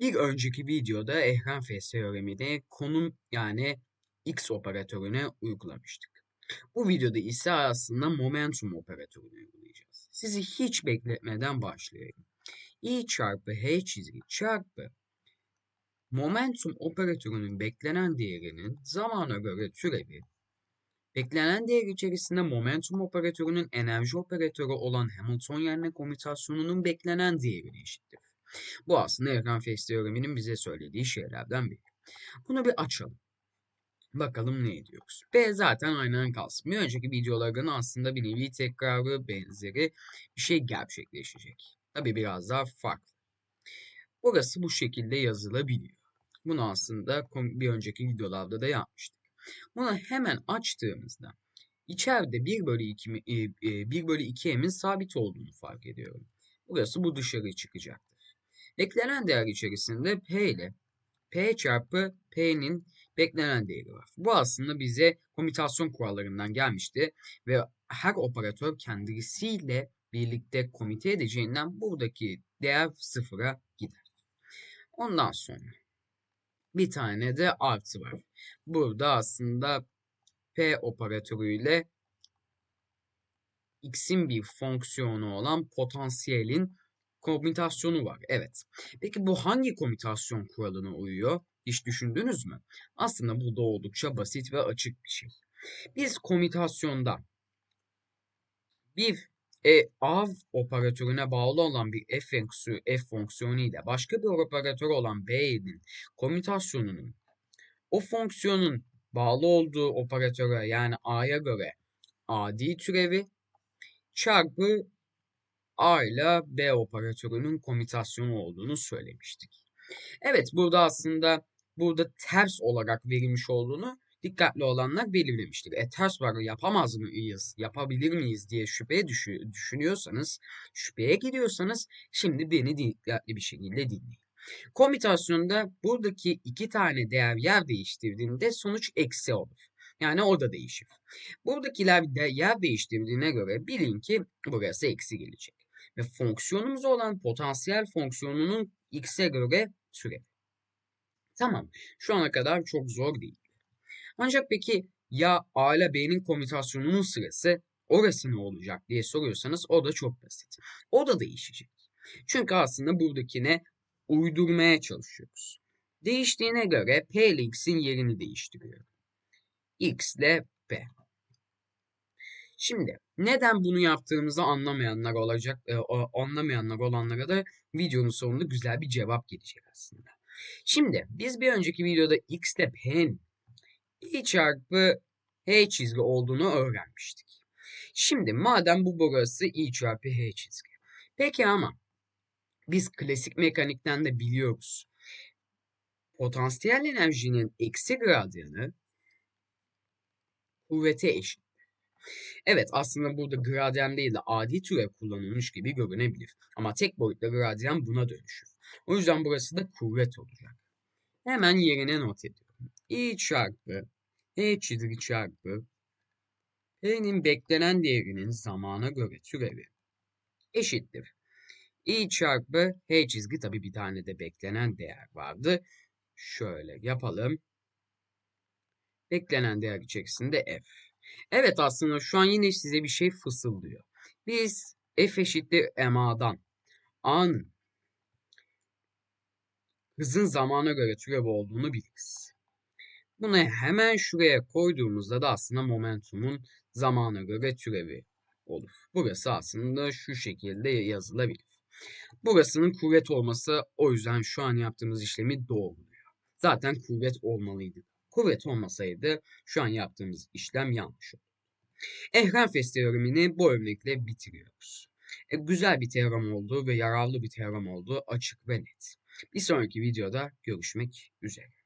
Bir önceki videoda Ehrenfest teoremini konum yani X operatörüne uygulamıştık. Bu videoda ise aslında momentum operatörünü uygulayacağız. Sizi hiç bekletmeden başlayalım. I çarpı H çizgi çarpı momentum operatörünün beklenen değerinin zamana göre türevi Beklenen değer içerisinde momentum operatörünün enerji operatörü olan Hamiltonian komutasyonunun beklenen değerine eşittir. Bu aslında Ehrenfest teoreminin bize söylediği şeylerden biri. Bunu bir açalım. Bakalım ne ediyoruz. B zaten aynen kalsın. Bir önceki videoların aslında bir nevi tekrarı benzeri bir şey gerçekleşecek. Tabi biraz daha farklı. Burası bu şekilde yazılabiliyor. Bunu aslında bir önceki videolarda da yapmıştık. Bunu hemen açtığımızda içeride 1 bölü 2, 1 bölü 2'min sabit olduğunu fark ediyorum. Burası bu dışarı çıkacak. Beklenen değer içerisinde P ile P çarpı P'nin beklenen değeri var. Bu aslında bize komutasyon kurallarından gelmişti ve her operatör kendisiyle birlikte komite edeceğinden buradaki değer sıfıra gider. Ondan sonra bir tane de artı var. Burada aslında P operatörüyle x'in bir fonksiyonu olan potansiyelin komütasyonu var. Evet. Peki bu hangi komütasyon kuralına uyuyor? Hiç düşündünüz mü? Aslında bu da oldukça basit ve açık bir şey. Biz komütasyonda bir e, av operatörüne bağlı olan bir f, fonksiyonu, f fonksiyonu ile başka bir operatör olan b'nin komütasyonunun o fonksiyonun bağlı olduğu operatöre yani a'ya göre adi türevi çarpı A ile B operatörünün komütasyonu olduğunu söylemiştik. Evet burada aslında burada ters olarak verilmiş olduğunu dikkatli olanlar belirlemiştir. E ters var yapamaz mıyız, yapabilir miyiz diye şüpheye düşünüyorsanız, şüpheye gidiyorsanız şimdi beni dikkatli bir şekilde dinleyin. Komütasyonda buradaki iki tane değer yer değiştirdiğinde sonuç eksi olur. Yani o da değişir. Buradakiler de yer değiştirdiğine göre bilin ki burası eksi gelecek ve fonksiyonumuz olan potansiyel fonksiyonunun x'e göre türevi. Tamam. Şu ana kadar çok zor değil. Ancak peki ya A ile B'nin komütasyonunun sırası orası ne olacak diye soruyorsanız o da çok basit. O da değişecek. Çünkü aslında buradakine uydurmaya çalışıyoruz. Değiştiğine göre P ile X'in yerini değiştiriyorum. X ile P. Şimdi neden bunu yaptığımızı anlamayanlar olacak, e, anlamayanlar olanlara da videonun sonunda güzel bir cevap gelecek aslında. Şimdi biz bir önceki videoda x ile p'nin i çarpı h çizgi olduğunu öğrenmiştik. Şimdi madem bu burası i çarpı h çizgi. Peki ama biz klasik mekanikten de biliyoruz. Potansiyel enerjinin eksi gradyanı kuvvete eşit. Evet aslında burada gradyan değil de adi türev kullanılmış gibi görünebilir. Ama tek boyutlu gradyan buna dönüşür. O yüzden burası da kuvvet olacak. Hemen yerine not ediyorum. I çarpı H çizgi çarpı P'nin beklenen değerinin zamana göre türevi eşittir. I çarpı H çizgi tabi bir tane de beklenen değer vardı. Şöyle yapalım. Beklenen değer içerisinde F. Evet aslında şu an yine size bir şey fısıldıyor. Biz f eşittir ma'dan a'nın hızın zamana göre türev olduğunu biliriz. Bunu hemen şuraya koyduğumuzda da aslında momentumun zamana göre türevi olur. Burası aslında şu şekilde yazılabilir. Burasının kuvvet olması o yüzden şu an yaptığımız işlemi doğruluyor. Zaten kuvvet olmalıydı. Kuvvet olmasaydı şu an yaptığımız işlem yanlış olur. Ehrenfest teoremini bu örnekle bitiriyoruz. E, güzel bir teorem oldu ve yararlı bir teorem oldu açık ve net. Bir sonraki videoda görüşmek üzere.